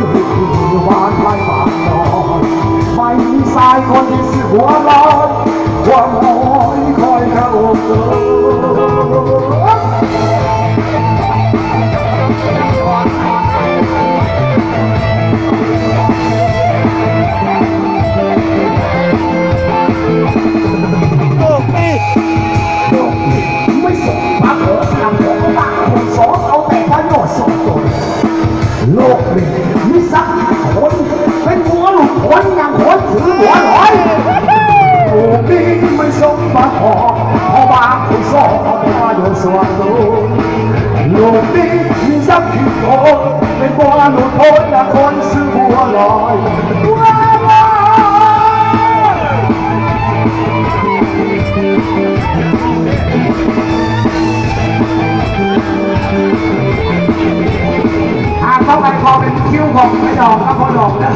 จะเพีวานไล่บานนอนไม่มีสายคนที่สื่อหัวร้อนความหอยคอยเข้าเกินโอ้พี่โลกนี้ไม่สมบัติเถิดนำของต่างคนสอนเอาแต่ประโยชน์ส่วนตน โลกนี้มีสักกี่คนเป็นหัวหลุดพ้นอย่างคนถือหัวลอยโลกนี้ไม่สมบัติพอพราะบางคนสอนเอาโยชน์ส่วนตนโลกนี้มีสักกี่คนเป็นหัวหลุดพ้นอย่างคนซื้อหัวลอย อาเข้าไปพอเป็นคิ้วของไม่ดอกก็พอดอกนะ